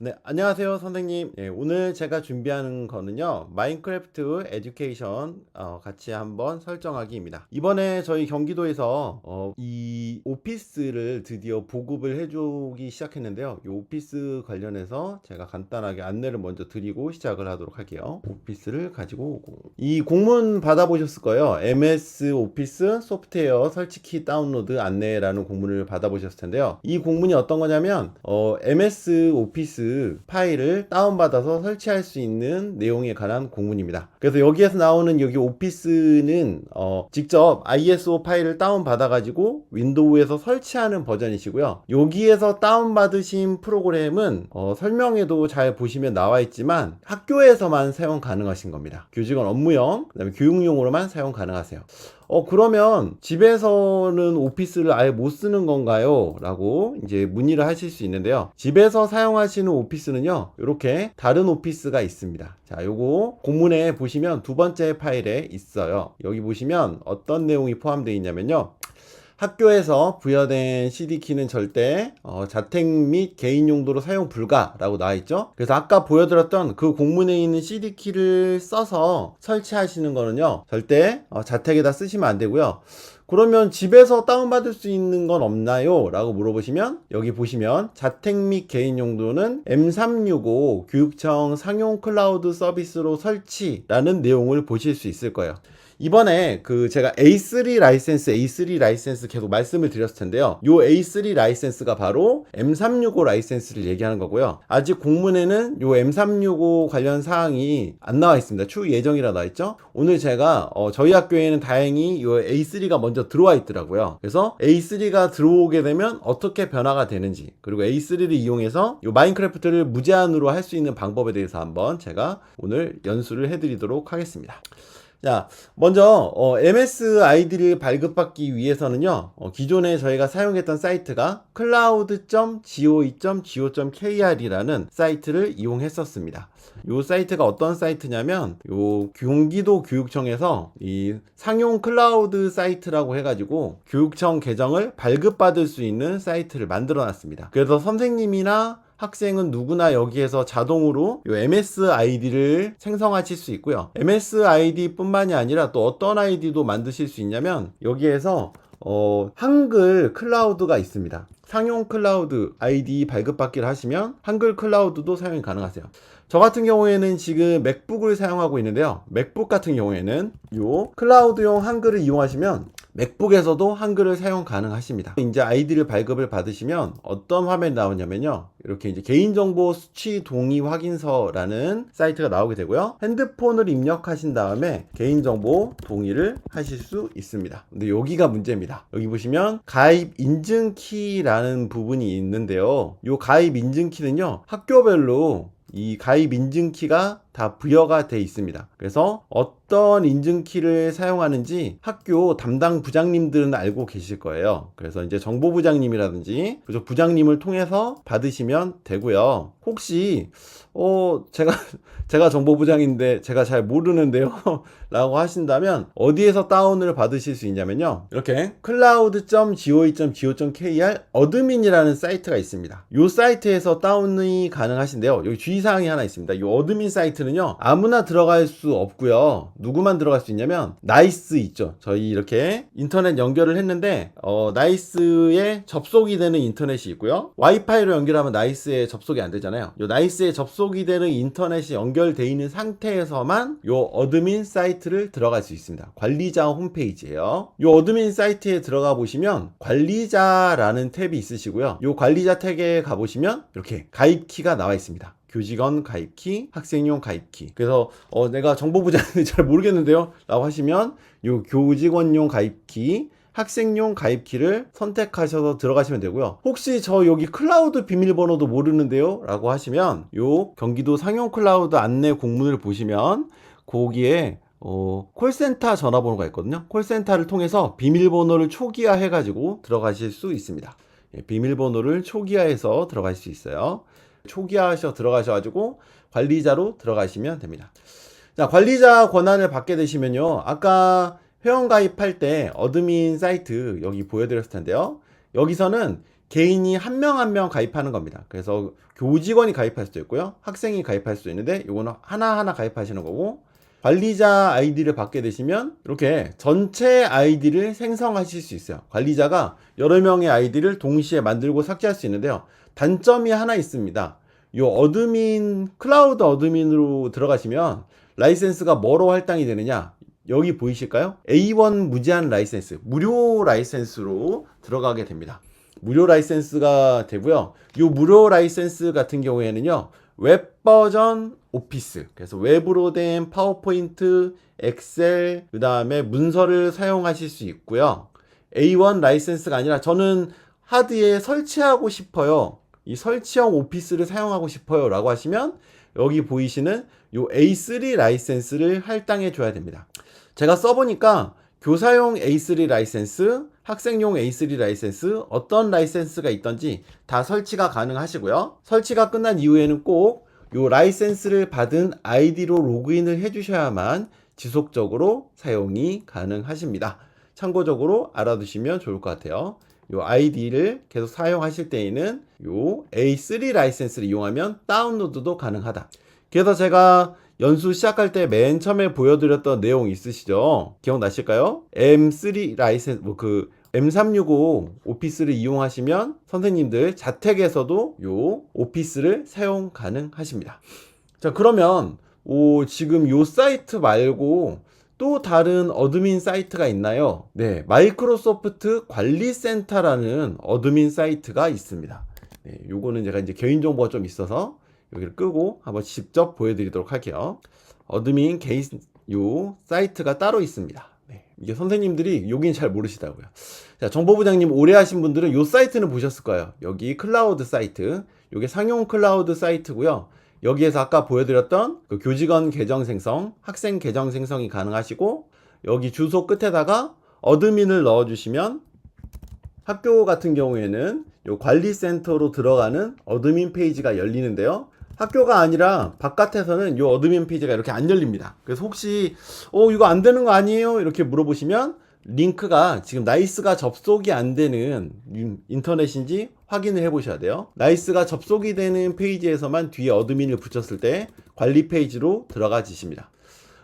네, 안녕하세요, 선생님. 예, 오늘 제가 준비하는 거는요, 마인크래프트 에듀케이션 어, 같이 한번 설정하기입니다. 이번에 저희 경기도에서 어, 이 오피스를 드디어 보급을 해주기 시작했는데요. 이 오피스 관련해서 제가 간단하게 안내를 먼저 드리고 시작을 하도록 할게요. 오피스를 가지고 오고. 이 공문 받아보셨을 거예요. MS 오피스 소프트웨어 설치키 다운로드 안내라는 공문을 받아보셨을 텐데요. 이 공문이 어떤 거냐면, 어, MS 오피스 파일을 다운받아서 설치할 수 있는 내용에 관한 공문입니다. 그래서 여기에서 나오는 여기 오피스는 어, 직접 ISO 파일을 다운받아가지고 윈도우에서 설치하는 버전이시고요. 여기에서 다운받으신 프로그램은 어, 설명에도 잘 보시면 나와 있지만 학교에서만 사용 가능하신 겁니다. 교직원 업무용, 그다음에 교육용으로만 사용 가능하세요. 어, 그러면 집에서는 오피스를 아예 못 쓰는 건가요? 라고 이제 문의를 하실 수 있는데요. 집에서 사용하시는 오피스는요, 이렇게 다른 오피스가 있습니다. 자, 요거 공문에 보시면 두 번째 파일에 있어요. 여기 보시면 어떤 내용이 포함되어 있냐면요. 학교에서 부여된 CD키는 절대 어, 자택 및 개인 용도로 사용 불가라고 나와 있죠. 그래서 아까 보여드렸던 그 공문에 있는 CD키를 써서 설치하시는 거는요. 절대 어, 자택에다 쓰시면 안 되고요. 그러면 집에서 다운받을 수 있는 건 없나요? 라고 물어보시면 여기 보시면 자택 및 개인 용도는 M365 교육청 상용 클라우드 서비스로 설치라는 내용을 보실 수 있을 거예요. 이번에 그 제가 A3 라이센스, A3 라이센스 계속 말씀을 드렸을 텐데요. 요 A3 라이센스가 바로 M365 라이센스를 얘기하는 거고요. 아직 공문에는 요 M365 관련 사항이 안 나와 있습니다. 추후 예정이라 나와 있죠. 오늘 제가 어, 저희 학교에는 다행히 요 A3가 먼저 들어와 있더라고요. 그래서 A3가 들어오게 되면 어떻게 변화가 되는지 그리고 A3를 이용해서 요 마인크래프트를 무제한으로 할 수 있는 방법에 대해서 한번 제가 오늘 연수를 해드리도록 하겠습니다. 자, 먼저 어, MS 아이디를 발급받기 위해서는요. 어, 기존에 저희가 사용했던 사이트가 cloud.go2.go.kr이라는 사이트를 이용했었습니다. 이 사이트가 어떤 사이트냐면 요 경기도 교육청에서 이 상용 클라우드 사이트라고 해가지고 교육청 계정을 발급받을 수 있는 사이트를 만들어 놨습니다. 그래서 선생님이나 학생은 누구나 여기에서 자동으로 요 MS 아이디를 생성하실 수 있고요. MS 아이디 뿐만이 아니라 또 어떤 아이디도 만드실 수 있냐면 여기에서 어, 한글 클라우드가 있습니다. 상용 클라우드 아이디 발급받기를 하시면 한글 클라우드도 사용이 가능하세요. 저 같은 경우에는 지금 맥북을 사용하고 있는데요. 맥북 같은 경우에는 요 클라우드용 한글을 이용하시면 맥북에서도 한글을 사용 가능하십니다. 이제 아이디를 발급을 받으시면 어떤 화면이 나오냐면요. 이렇게 이제 개인정보 수취 동의 확인서라는 사이트가 나오게 되고요. 핸드폰을 입력하신 다음에 개인정보 동의를 하실 수 있습니다. 근데 여기가 문제입니다. 여기 보시면 가입 인증키라는 부분이 있는데요. 이 가입 인증키는요. 학교별로 이 가입 인증키가 다 부여가 돼 있습니다. 그래서 어떤 인증키를 사용하는지 학교 담당 부장님들은 알고 계실 거예요. 그래서 이제 정보 부장님이라든지 그쪽 부장님을 통해서 받으시면 되고요. 혹시 어 제가 제가 정보 부장인데 제가 잘 모르는데요. 라고 하신다면 어디에서 다운을 받으실 수 있냐면요. 이렇게 cloud.go2.go.kr 어드민이라는 사이트가 있습니다. 이 사이트에서 다운이 가능하신데요. 여기 주의사항이 하나 있습니다. 이 어드민 사이트는요. 아무나 들어갈 수 없고요. 누구만 들어갈 수 있냐면 나이스 있죠. 저희 이렇게 인터넷 연결을 했는데 어, 나이스에 접속이 되는 인터넷이 있고요. 와이파이로 연결하면 나이스에 접속이 안 되잖아요. 이 나이스에 접속이 되는 인터넷이 연결돼 있는 상태에서만 이 어드민 사이트를 들어갈 수 있습니다. 관리자 홈페이지예요. 이 어드민 사이트에 들어가 보시면 관리자라는 탭이 있으시고요. 이 관리자 탭에 가 보시면 이렇게 가입 키가 나와 있습니다. 교직원 가입키, 학생용 가입키. 그래서 어, 내가 정보부장인지 잘 모르겠는데요. 라고 하시면 요 교직원용 가입키, 학생용 가입키를 선택하셔서 들어가시면 되고요. 혹시 저 여기 클라우드 비밀번호도 모르는데요? 라고 하시면 요 경기도 상용 클라우드 안내 공문을 보시면 거기에 어, 콜센터 전화번호가 있거든요. 콜센터를 통해서 비밀번호를 초기화 해가지고 들어가실 수 있습니다. 예, 비밀번호를 초기화해서 들어갈 수 있어요. 초기화하셔 들어가셔가지고 관리자로 들어가시면 됩니다. 자, 관리자 권한을 받게 되시면요. 아까 회원 가입할 때 어드민 사이트 여기 보여드렸을 텐데요. 여기서는 개인이 한명 한 명 가입하는 겁니다. 그래서 교직원이 가입할 수도 있고요. 학생이 가입할 수도 있는데 이거는 하나하나 가입하시는 거고 관리자 아이디를 받게 되시면 이렇게 전체 아이디를 생성하실 수 있어요. 관리자가 여러 명의 아이디를 동시에 만들고 삭제할 수 있는데요. 단점이 하나 있습니다. 이 어드민 클라우드 어드민으로 들어가시면 라이센스가 뭐로 할당이 되느냐? 여기 보이실까요? A1 무제한 라이센스, 무료 라이센스로 들어가게 됩니다. 무료 라이센스가 되고요. 이 무료 라이센스 같은 경우에는요. 웹 버전 오피스. 그래서 웹으로 된 파워포인트, 엑셀, 그 다음에 문서를 사용하실 수 있고요. A1 라이센스가 아니라 저는 하드에 설치하고 싶어요. 이 설치형 오피스를 사용하고 싶어요. 라고 하시면 여기 보이시는 이 A3 라이센스를 할당해 줘야 됩니다. 제가 써보니까 교사용 A3 라이센스, 학생용 A3 라이센스, 어떤 라이센스가 있던지 다 설치가 가능하시고요. 설치가 끝난 이후에는 꼭이 라이센스를 받은 아이디로 로그인을 해주셔야만 지속적으로 사용이 가능하십니다. 참고적으로 알아두시면 좋을 것 같아요. 이 아이디를 계속 사용하실 때에는 이 A3 라이센스를 이용하면 다운로드도 가능하다. 그래서 제가 연수 시작할 때 맨 처음에 보여드렸던 내용 있으시죠? 기억나실까요? M3 라이센스, 뭐 그 M365 오피스를 이용하시면 선생님들 자택에서도 요 오피스를 사용 가능하십니다. 자, 그러면 오, 지금 요 사이트 말고 또 다른 어드민 사이트가 있나요? 네, 마이크로소프트 관리센터라는 어드민 사이트가 있습니다. 네, 요거는 제가 이제 개인정보가 좀 있어서 여기를 끄고 한번 직접 보여드리도록 할게요. 어드민 개인 요 사이트가 따로 있습니다. 네, 이게 선생님들이 여긴 잘 모르시다고요. 자, 정보부장님 오래 하신 분들은 요 사이트는 보셨을 거예요. 여기 클라우드 사이트. 요게 상용 클라우드 사이트고요. 여기에서 아까 보여드렸던 그 교직원 계정 생성, 학생 계정 생성이 가능하시고 여기 주소 끝에다가 어드민을 넣어주시면 학교 같은 경우에는 요 관리센터로 들어가는 어드민 페이지가 열리는데요. 학교가 아니라 바깥에서는 요 어드민 페이지가 이렇게 안 열립니다. 그래서 혹시 어 이거 안 되는 거 아니에요? 이렇게 물어보시면 링크가 지금 나이스가 접속이 안 되는 인터넷인지 확인을 해 보셔야 돼요. 나이스가 접속이 되는 페이지에서만 뒤에 어드민을 붙였을 때 관리 페이지로 들어가 지십니다.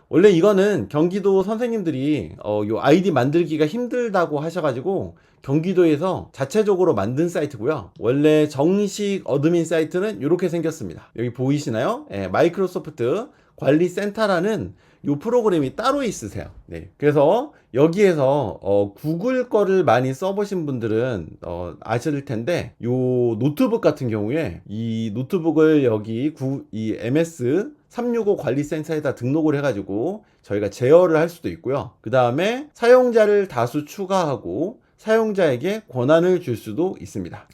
원래 이거는 경기도 선생님들이 어, 요 아이디 만들기가 힘들다고 하셔가지고 경기도에서 자체적으로 만든 사이트고요. 원래 정식 어드민 사이트는 이렇게 생겼습니다. 여기 보이시나요? 예, 마이크로소프트 관리센터라는 요 프로그램이 따로 있으세요. 네. 그래서 여기에서 어, 구글 거를 많이 써보신 분들은 어, 아실 텐데 요 노트북 같은 경우에 이 노트북을 여기 구, 이 MS 365 관리센터에다 등록을 해가지고 저희가 제어를 할 수도 있고요. 그 다음에 사용자를 다수 추가하고 사용자에게 권한을 줄 수도 있습니다.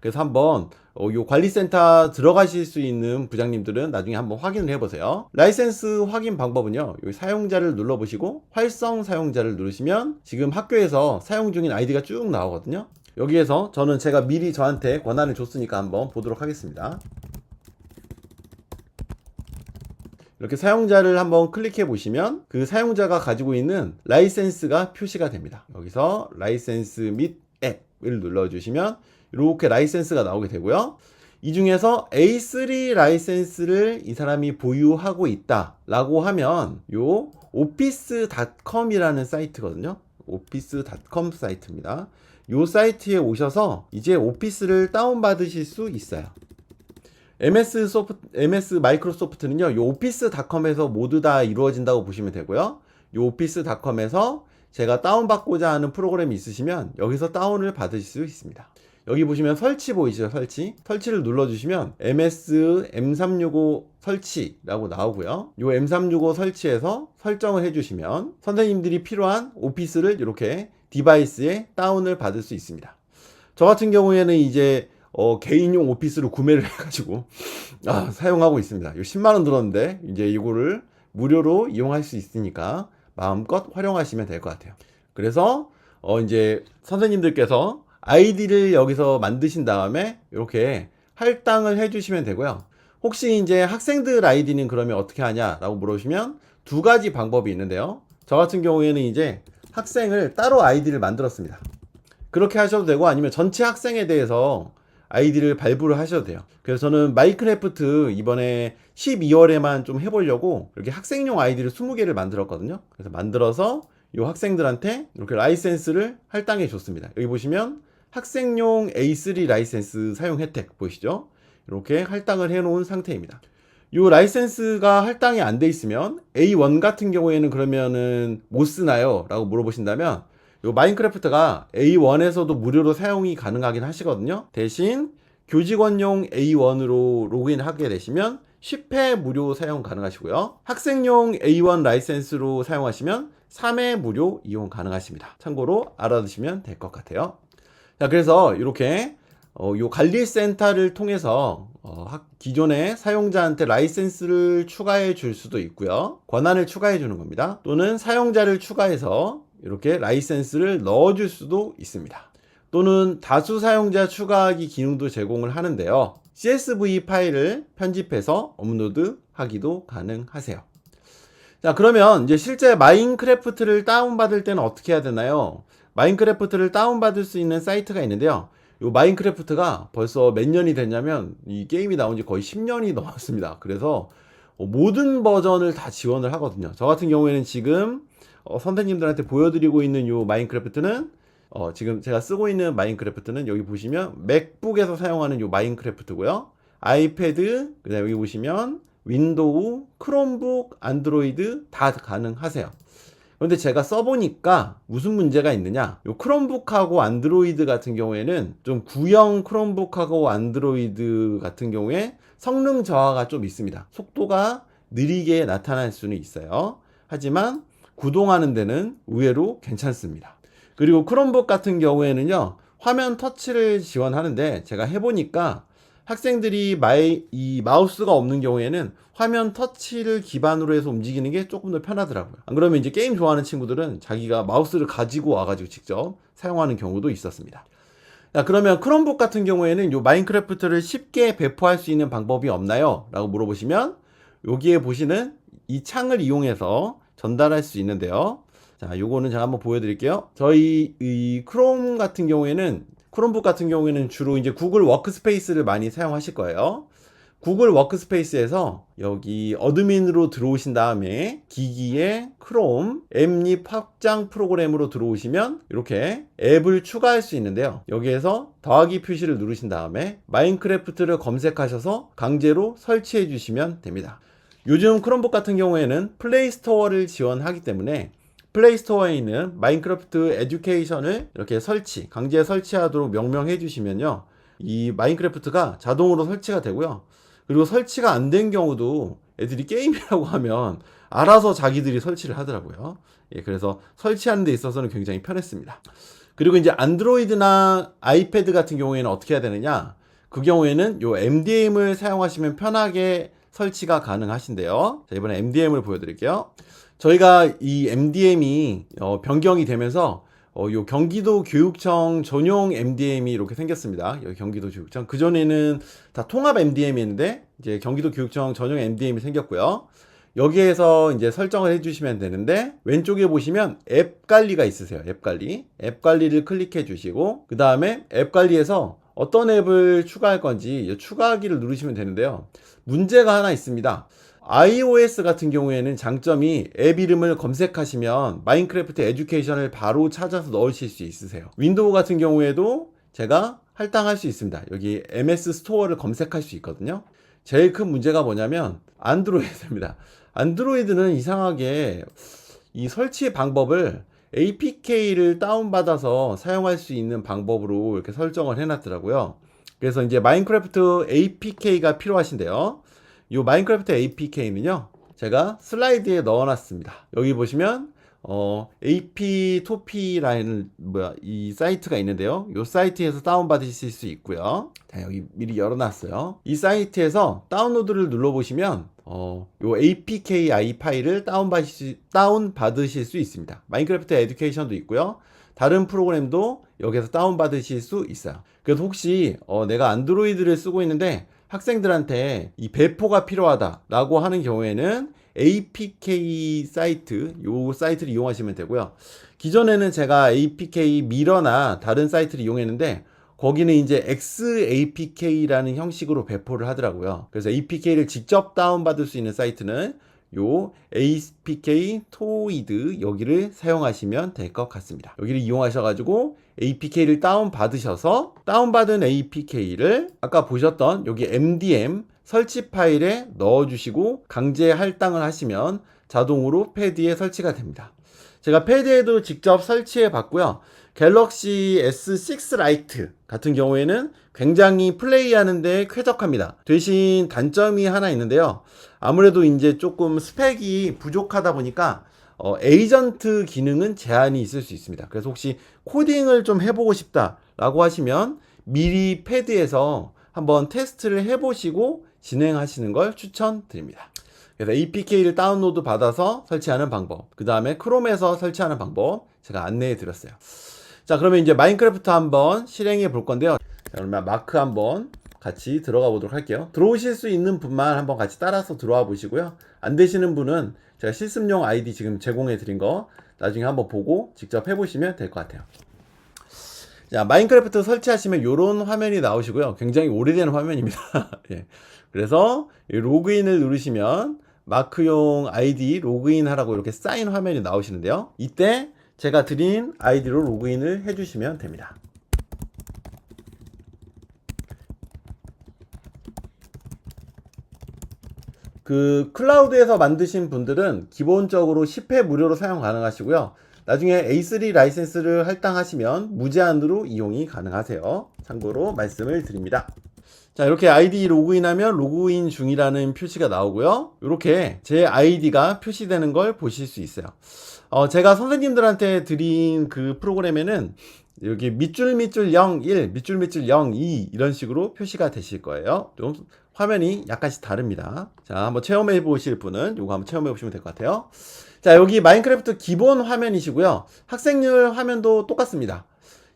그래서 한번 어, 요 관리센터 들어가실 수 있는 부장님들은 나중에 한번 확인을 해보세요. 라이센스 확인 방법은요. 요 사용자를 눌러보시고 활성 사용자를 누르시면 지금 학교에서 사용 중인 아이디가 쭉 나오거든요. 여기에서 저는 제가 미리 저한테 권한을 줬으니까 한번 보도록 하겠습니다. 이렇게 사용자를 한번 클릭해 보시면 그 사용자가 가지고 있는 라이센스가 표시가 됩니다. 여기서 라이센스 및 앱을 눌러주시면 이렇게 라이센스가 나오게 되고요. 이 중에서 A3 라이센스를 이 사람이 보유하고 있다라고 하면 요 오피스닷컴이라는 사이트거든요. 오피스닷컴 사이트입니다. 요 사이트에 오셔서 이제 오피스를 다운 받으실 수 있어요. MS 소프트, MS 마이크로소프트는요, 요 오피스닷컴에서 모두 다 이루어진다고 보시면 되고요. 요 오피스닷컴에서 제가 다운받고자 하는 프로그램이 있으시면 여기서 다운을 받으실 수 있습니다. 여기 보시면 설치 보이시죠? 설치. 설치를 눌러주시면 MS M365 설치라고 나오고요. 요 M365 설치해서 설정을 해주시면 선생님들이 필요한 오피스를 이렇게 디바이스에 다운을 받을 수 있습니다. 저 같은 경우에는 이제 어, 개인용 오피스를 구매를 해가지고 아, 사용하고 있습니다. 요 10만 원 들었는데 이제 이거를 무료로 이용할 수 있으니까 마음껏 활용하시면 될 것 같아요. 그래서 어, 이제 선생님들께서 아이디를 여기서 만드신 다음에 이렇게 할당을 해주시면 되고요. 혹시 이제 학생들 아이디는 그러면 어떻게 하냐라고 물어보시면 두 가지 방법이 있는데요. 저 같은 경우에는 이제 학생을 따로 아이디를 만들었습니다. 그렇게 하셔도 되고 아니면 전체 학생에 대해서 아이디를 발부를 하셔도 돼요. 그래서 저는 마이크래프트 이번에 12월에만 좀 해보려고 이렇게 학생용 아이디를 20개를 만들었거든요. 그래서 만들어서 이 학생들한테 이렇게 라이센스를 할당해 줬습니다. 여기 보시면 학생용 A3 라이센스 사용 혜택 보이시죠? 이렇게 할당을 해 놓은 상태입니다. 이 라이센스가 할당이 안 돼 있으면 A1 같은 경우에는 그러면은 못 쓰나요? 라고 물어보신다면 요 마인크래프트가 A1에서도 무료로 사용이 가능하긴 하시거든요. 대신 교직원용 A1으로 로그인하게 되시면 10회 무료 사용 가능하시고요. 학생용 A1 라이센스로 사용하시면 3회 무료 이용 가능하십니다. 참고로 알아두시면 될 것 같아요. 자, 그래서 이렇게 어, 요 관리센터를 통해서 어, 학- 기존의 사용자한테 라이센스를 추가해 줄 수도 있고요. 권한을 추가해 주는 겁니다. 또는 사용자를 추가해서 이렇게 라이센스를 넣어 줄 수도 있습니다. 또는 다수 사용자 추가하기 기능도 제공을 하는데요. CSV 파일을 편집해서 업로드 하기도 가능하세요. 자, 그러면 이제 실제 마인크래프트를 다운받을 때는 어떻게 해야 되나요? 마인크래프트를 다운받을 수 있는 사이트가 있는데요. 이 마인크래프트가 벌써 몇 년이 됐냐면 이 게임이 나온 지 거의 10년이 넘었습니다. 그래서 어, 모든 버전을 다 지원을 하거든요. 저 같은 경우에는 지금 어, 선생님들한테 보여드리고 있는 이 마인크래프트는 어, 지금 제가 쓰고 있는 마인크래프트는 여기 보시면 맥북에서 사용하는 이 마인크래프트고요. 아이패드, 그다음 여기 보시면 윈도우, 크롬북, 안드로이드 다 가능하세요. 그런데 제가 써보니까 무슨 문제가 있느냐? 요 크롬북하고 안드로이드 같은 경우에는 좀 구형 크롬북하고 안드로이드 같은 경우에 성능 저하가 좀 있습니다. 속도가 느리게 나타날 수는 있어요. 하지만 구동하는 데는 의외로 괜찮습니다. 그리고 크롬북 같은 경우에는요, 화면 터치를 지원하는데 제가 해보니까 학생들이 마이, 이 마우스가 없는 경우에는 화면 터치를 기반으로 해서 움직이는 게 조금 더 편하더라고요. 안 그러면 이제 게임 좋아하는 친구들은 자기가 마우스를 가지고 와가지고 직접 사용하는 경우도 있었습니다. 자, 그러면 크롬북 같은 경우에는 요 마인크래프트를 쉽게 배포할 수 있는 방법이 없나요? 라고 물어보시면 여기에 보시는 이 창을 이용해서 전달할 수 있는데요. 자, 요거는 제가 한번 보여드릴게요. 저희 이 크롬 같은 경우에는 크롬북 같은 경우에는 주로 이제 구글 워크스페이스를 많이 사용하실 거예요. 구글 워크스페이스에서 여기 어드민으로 들어오신 다음에 기기에 크롬 앱립 확장 프로그램으로 들어오시면 이렇게 앱을 추가할 수 있는데요. 여기에서 더하기 표시를 누르신 다음에 마인크래프트를 검색하셔서 강제로 설치해 주시면 됩니다. 요즘 크롬북 같은 경우에는 플레이 스토어를 지원하기 때문에 플레이 스토어에 있는 마인크래프트 에듀케이션을 이렇게 설치, 강제 설치하도록 명명해 주시면요. 이 마인크래프트가 자동으로 설치가 되고요. 그리고 설치가 안 된 경우도 애들이 게임이라고 하면 알아서 자기들이 설치를 하더라고요. 예, 그래서 설치하는 데 있어서는 굉장히 편했습니다. 그리고 이제 안드로이드나 아이패드 같은 경우에는 어떻게 해야 되느냐? 그 경우에는 요 MDM을 사용하시면 편하게 설치가 가능하신데요. 자, 이번에 MDM을 보여드릴게요. 저희가 이 MDM이 어, 변경이 되면서 어, 요 경기도 교육청 전용 MDM이 이렇게 생겼습니다. 여기 경기도 교육청. 그전에는 다 통합 MDM이었는데, 이제 경기도 교육청 전용 MDM이 생겼고요. 여기에서 이제 설정을 해주시면 되는데, 왼쪽에 보시면 앱 관리가 있으세요. 앱 관리. 앱 관리를 클릭해 주시고, 그 다음에 앱 관리에서 어떤 앱을 추가할 건지 추가하기를 누르시면 되는데요. 문제가 하나 있습니다. iOS 같은 경우에는 장점이 앱 이름을 검색하시면 마인크래프트 에듀케이션을 바로 찾아서 넣으실 수 있으세요. 윈도우 같은 경우에도 제가 할당할 수 있습니다. 여기 MS 스토어를 검색할 수 있거든요. 제일 큰 문제가 뭐냐면 안드로이드입니다. 안드로이드는 이상하게 이 설치 방법을 APK를 다운받아서 사용할 수 있는 방법으로 이렇게 설정을 해놨더라고요. 그래서 이제 마인크래프트 APK가 필요하신데요. 이 마인크래프트 APK는요, 제가 슬라이드에 넣어놨습니다. 여기 보시면 어, AP 토피라는 뭐야 이 사이트가 있는데요. 이 사이트에서 다운 받으실 수 있고요. 자, 여기 미리 열어놨어요. 이 사이트에서 다운로드를 눌러 보시면 어, 요 APKI 파일을 다운 받으실, 다운 받으실 수 있습니다. 마인크래프트 에듀케이션도 있고요. 다른 프로그램도 여기서 다운 받으실 수 있어요. 그래서 혹시 어, 내가 안드로이드를 쓰고 있는데 학생들한테 이 배포가 필요하다라고 하는 경우에는 APK 사이트 요 사이트를 이용하시면 되고요. 기존에는 제가 APK 미러나 다른 사이트를 이용했는데 거기는 이제 XAPK라는 형식으로 배포를 하더라고요. 그래서 APK를 직접 다운받을 수 있는 사이트는 요 APK 토이드 여기를 사용하시면 될 것 같습니다. 여기를 이용하셔가지고 APK를 다운 받으셔서 다운받은 APK를 아까 보셨던 여기 MDM 설치 파일에 넣어주시고 강제 할당을 하시면 자동으로 패드에 설치가 됩니다. 제가 패드에도 직접 설치해 봤고요. 갤럭시 S6 라이트 같은 경우에는 굉장히 플레이하는데 쾌적합니다. 대신 단점이 하나 있는데요. 아무래도 이제 조금 스펙이 부족하다 보니까 어, 에이전트 기능은 제한이 있을 수 있습니다. 그래서 혹시 코딩을 좀 해보고 싶다라고 하시면 미리 패드에서 한번 테스트를 해보시고 진행하시는 걸 추천드립니다. 그래서 APK를 다운로드 받아서 설치하는 방법, 그 다음에 크롬에서 설치하는 방법 제가 안내해 드렸어요. 자, 그러면 이제 마인크래프트 한번 실행해 볼 건데요. 자, 그러면 마크 한번 같이 들어가 보도록 할게요. 들어오실 수 있는 분만 한번 같이 따라서 들어와 보시고요. 안 되시는 분은 제가 실습용 아이디 지금 제공해 드린 거 나중에 한번 보고 직접 해보시면 될 것 같아요. 자, 마인크래프트 설치하시면 이런 화면이 나오시고요. 굉장히 오래된 화면입니다. 예. 그래서 이 로그인을 누르시면 마크용 아이디 로그인 하라고 이렇게 사인 화면이 나오시는데요. 이때 제가 드린 아이디로 로그인을 해주시면 됩니다. 그 클라우드에서 만드신 분들은 기본적으로 10회 무료로 사용 가능하시고요. 나중에 A3 라이센스를 할당하시면 무제한으로 이용이 가능하세요. 참고로 말씀을 드립니다. 자, 이렇게 아이디 로그인하면 로그인 중이라는 표시가 나오고요. 이렇게 제 아이디가 표시되는 걸 보실 수 있어요. 어, 제가 선생님들한테 드린 그 프로그램에는 여기 밑줄 밑줄 0, 1, 밑줄 밑줄 0, 2 이런 식으로 표시가 되실 거예요. 좀 화면이 약간씩 다릅니다. 자, 한번 체험해 보실 분은 이거 한번 체험해 보시면 될 것 같아요. 자, 여기 마인크래프트 기본 화면이시고요. 학생률 화면도 똑같습니다.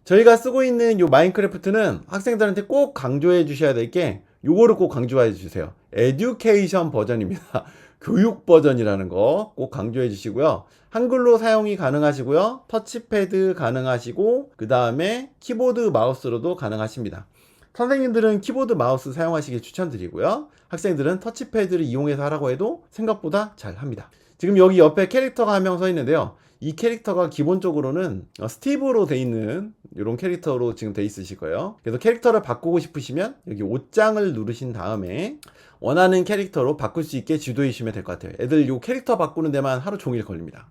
저희가 쓰고 있는 이 마인크래프트는 학생들한테 꼭 강조해 주셔야 될 게 요거를 꼭 강조해 주세요. 에듀케이션 버전입니다. 교육 버전이라는 거 꼭 강조해 주시고요. 한글로 사용이 가능하시고요. 터치패드 가능하시고 그 다음에 키보드 마우스로도 가능하십니다. 선생님들은 키보드 마우스 사용하시길 추천드리고요. 학생들은 터치패드를 이용해서 하라고 해도 생각보다 잘 합니다. 지금 여기 옆에 캐릭터가 한 명 서 있는데요. 이 캐릭터가 기본적으로는 어, 스티브로 돼 있는 이런 캐릭터로 지금 돼 있으실 거예요. 그래서 캐릭터를 바꾸고 싶으시면 여기 옷장을 누르신 다음에 원하는 캐릭터로 바꿀 수 있게 지도해 주시면 될 것 같아요. 애들 이 캐릭터 바꾸는 데만 하루 종일 걸립니다.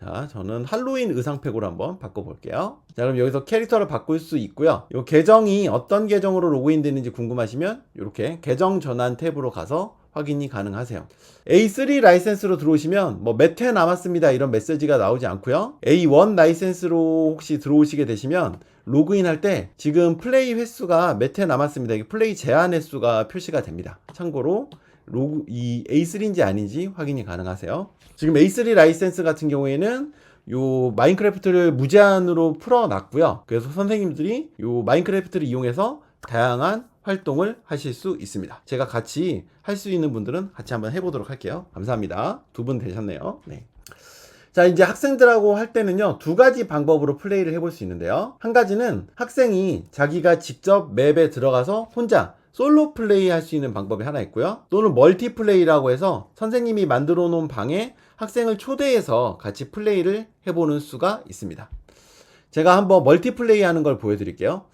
자, 저는 할로윈 의상팩으로 한번 바꿔볼게요. 자, 그럼 여기서 캐릭터를 바꿀 수 있고요. 이 계정이 어떤 계정으로 로그인 되는지 궁금하시면 이렇게 계정 전환 탭으로 가서 확인이 가능하세요. A3 라이센스로 들어오시면 뭐 몇 회 남았습니다 이런 메시지가 나오지 않고요. A1 라이센스로 혹시 들어오시게 되시면 로그인 할 때 지금 플레이 횟수가 몇 회 남았습니다. 이게 플레이 제한 횟수가 표시가 됩니다. 참고로 로그 이 A3인지 아닌지 확인이 가능하세요. 지금 A3 라이센스 같은 경우에는 요 마인크래프트를 무제한으로 풀어놨고요. 그래서 선생님들이 요 마인크래프트를 이용해서 다양한 활동을 하실 수 있습니다. 제가 같이 할 수 있는 분들은 같이 한번 해보도록 할게요. 감사합니다. 두 분 되셨네요. 네. 자, 이제 학생들하고 할 때는요, 두 가지 방법으로 플레이를 해볼 수 있는데요. 한 가지는 학생이 자기가 직접 맵에 들어가서 혼자 솔로 플레이 할 수 있는 방법이 하나 있고요. 또는 멀티 플레이라고 해서 선생님이 만들어 놓은 방에 학생을 초대해서 같이 플레이를 해보는 수가 있습니다. 제가 한번 멀티 플레이 하는 걸 보여드릴게요.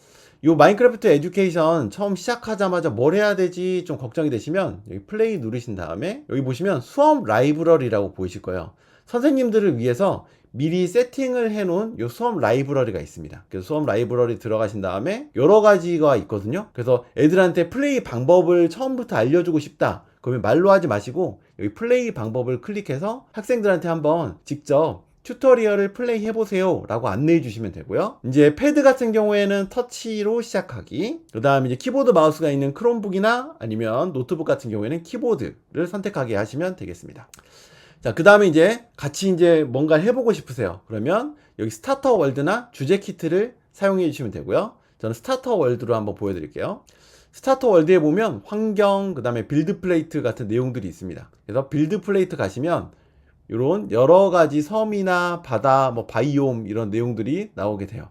요 마인크래프트 에듀케이션 처음 시작하자마자 뭘 해야 되지 좀 걱정이 되시면 여기 플레이 누르신 다음에 여기 보시면 수험 라이브러리라고 보이실 거예요. 선생님들을 위해서 미리 세팅을 해놓은 요 수험 라이브러리가 있습니다. 그래서 수험 라이브러리 들어가신 다음에 여러 가지가 있거든요. 그래서 애들한테 플레이 방법을 처음부터 알려주고 싶다. 그러면 말로 하지 마시고 여기 플레이 방법을 클릭해서 학생들한테 한번 직접 튜토리얼을 플레이 해보세요 라고 안내해 주시면 되고요 이제 패드 같은 경우에는 터치로 시작하기 그 다음에 이제 키보드 마우스가 있는 크롬북이나 아니면 노트북 같은 경우에는 키보드를 선택하게 하시면 되겠습니다 자, 그 다음에 이제 같이 이제 뭔가 해보고 싶으세요. 그러면 여기 스타터 월드나 주제 키트를 사용해 주시면 되고요. 저는 스타터 월드로 한번 보여드릴게요. 스타터 월드에 보면 환경, 그 다음에 빌드 플레이트 같은 내용들이 있습니다. 그래서 빌드 플레이트 가시면 이런 여러 가지 섬이나 바다, 뭐 바이옴 이런 내용들이 나오게 돼요.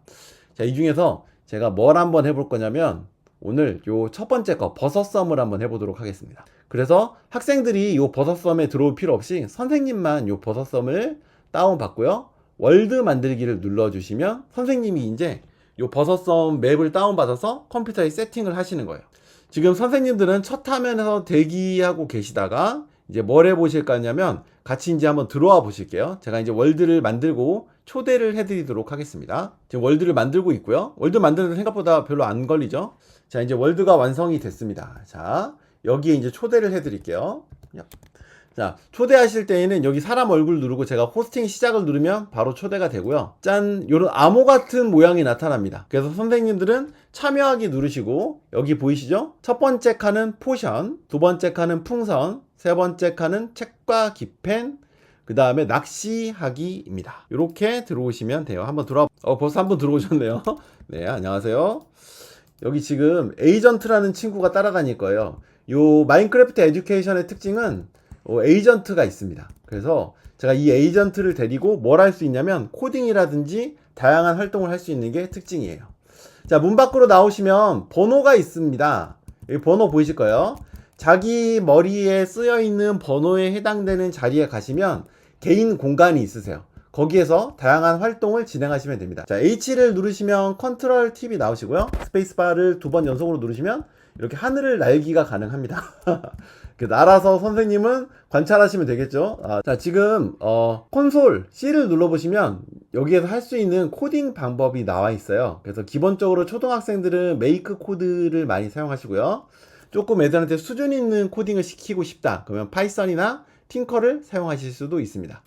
자, 이 중에서 제가 뭘 한번 해볼 거냐면 오늘 요 첫 번째 거 버섯섬을 한번 해보도록 하겠습니다. 그래서 학생들이 요 버섯섬에 들어올 필요 없이 선생님만 요 버섯섬을 다운 받고요. 월드 만들기를 눌러주시면 선생님이 이제 요 버섯섬 맵을 다운 받아서 컴퓨터에 세팅을 하시는 거예요. 지금 선생님들은 첫 화면에서 대기하고 계시다가 이제 뭘 해보실 거냐면 같이 이제 한번 들어와 보실게요. 제가 이제 월드를 만들고 초대를 해드리도록 하겠습니다. 지금 월드를 만들고 있고요. 월드 만드는 생각보다 별로 안 걸리죠. 자, 이제 월드가 완성이 됐습니다. 자, 여기에 이제 초대를 해드릴게요. 야. 자, 초대하실 때에는 여기 사람 얼굴 누르고 제가 호스팅 시작을 누르면 바로 초대가 되고요. 짠! 요런 암호 같은 모양이 나타납니다. 그래서 선생님들은 참여하기 누르시고 여기 보이시죠? 첫 번째 칸은 포션, 두 번째 칸은 풍선, 세 번째 칸은 책과 기펜, 그 다음에 낚시하기입니다. 이렇게 들어오시면 돼요. 한번 들어와, 어, 벌써 한번 들어오셨네요. 네, 안녕하세요. 여기 지금 에이전트라는 친구가 따라다닐 거예요. 요 마인크래프트 에듀케이션의 특징은 어, 에이전트가 있습니다. 그래서 제가 이 에이전트를 데리고 뭘 할 수 있냐면 코딩이라든지 다양한 활동을 할 수 있는 게 특징이에요. 자, 문 밖으로 나오시면 번호가 있습니다. 여기 번호 보이실 거예요. 자기 머리에 쓰여 있는 번호에 해당되는 자리에 가시면 개인 공간이 있으세요. 거기에서 다양한 활동을 진행하시면 됩니다. 자, H를 누르시면 컨트롤 팁이 나오시고요. 스페이스바를 두 번 연속으로 누르시면 이렇게 하늘을 날기가 가능합니다. 그 날아서 선생님은 관찰하시면 되겠죠. 아, 자, 지금 어, 콘솔 C를 눌러보시면 여기에서 할 수 있는 코딩 방법이 나와 있어요. 그래서 기본적으로 초등학생들은 메이크 코드를 많이 사용하시고요. 조금 애들한테 수준 있는 코딩을 시키고 싶다. 그러면 파이썬이나 팅커를 사용하실 수도 있습니다.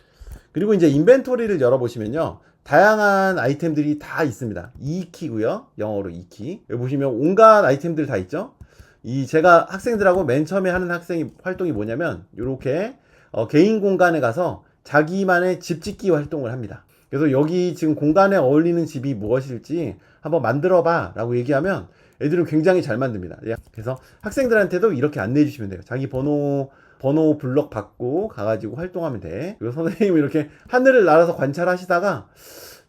그리고 이제 인벤토리를 열어보시면요. 다양한 아이템들이 다 있습니다. 2키고요. 영어로 2키. 여기 보시면 온갖 아이템들 다 있죠. 이 제가 학생들하고 맨 처음에 하는 학생이 활동이 뭐냐면 이렇게 어, 개인 공간에 가서 자기만의 집 짓기 활동을 합니다. 그래서 여기 지금 공간에 어울리는 집이 무엇일지 한번 만들어봐 라고 얘기하면 애들은 굉장히 잘 만듭니다. 예, 그래서 학생들한테도 이렇게 안내해 주시면 돼요. 자기 번호 번호 블럭 받고 가가지고 활동하면 돼. 그리고 선생님이 이렇게 하늘을 날아서 관찰하시다가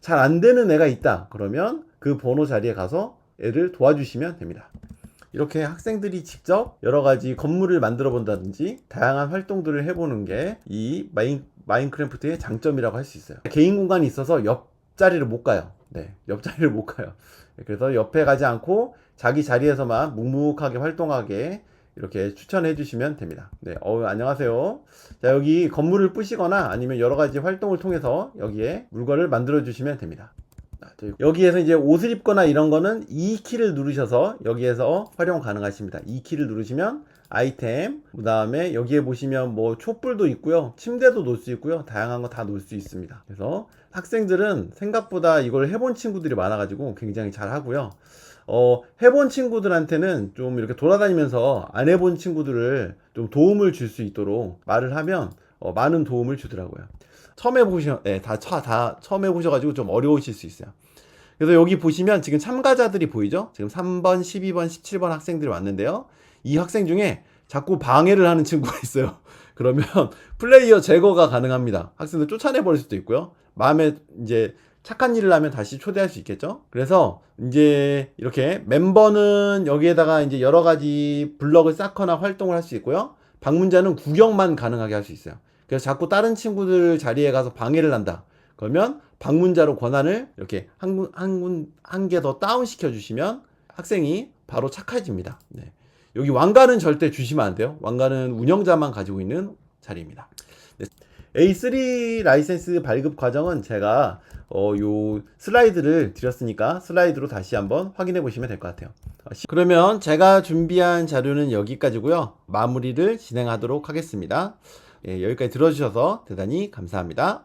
잘 안 되는 애가 있다. 그러면 그 번호 자리에 가서 애를 도와주시면 됩니다. 이렇게 학생들이 직접 여러 가지 건물을 만들어 본다든지 다양한 활동들을 해보는 게 이 마인, 마인크래프트의 장점이라고 할 수 있어요. 개인 공간이 있어서 옆자리를 못 가요. 네, 옆자리를 못 가요. 그래서 옆에 가지 않고 자기 자리에서만 묵묵하게 활동하게 이렇게 추천해 주시면 됩니다. 네, 어, 안녕하세요. 자, 여기 건물을 부시거나 아니면 여러 가지 활동을 통해서 여기에 물건을 만들어 주시면 됩니다. 아, 저 여기에서 이제 옷을 입거나 이런 거는 이 키를 누르셔서 여기에서 활용 가능하십니다. 이 키를 누르시면 아이템, 그 다음에 여기에 보시면 뭐 촛불도 있고요. 침대도 놓을 수 있고요. 다양한 거 다 놓을 수 있습니다. 그래서 학생들은 생각보다 이걸 해본 친구들이 많아가지고 굉장히 잘 하고요. 어, 해본 친구들한테는 좀 이렇게 돌아다니면서 안 해본 친구들을 좀 도움을 줄 수 있도록 말을 하면 어, 많은 도움을 주더라고요. 처음 해보셔, 네, 다, 차, 다 처음 해보셔가지고 좀 어려우실 수 있어요. 그래서 여기 보시면 지금 참가자들이 보이죠? 지금 3번, 12번, 17번 학생들이 왔는데요. 이 학생 중에 자꾸 방해를 하는 친구가 있어요. 그러면 플레이어 제거가 가능합니다. 학생들 쫓아내 버릴 수도 있고요. 마음에 이제 착한 일을 하면 다시 초대할 수 있겠죠? 그래서 이제 이렇게 멤버는 여기에다가 이제 여러 가지 블럭을 쌓거나 활동을 할 수 있고요. 방문자는 구경만 가능하게 할 수 있어요. 그래서 자꾸 다른 친구들 자리에 가서 방해를 한다. 그러면 방문자로 권한을 이렇게 한, 한, 한 개 더 다운 시켜 주시면 학생이 바로 착해집니다. 네. 여기 왕관은 절대 주시면 안 돼요. 왕관은 운영자만 가지고 있는 자리입니다. 네. A3 라이센스 발급 과정은 제가 어, 요 슬라이드를 드렸으니까 슬라이드로 다시 한번 확인해 보시면 될 것 같아요. 어, 시- 그러면 제가 준비한 자료는 여기까지고요. 마무리를 진행하도록 하겠습니다. 예, 여기까지 들어주셔서 대단히 감사합니다.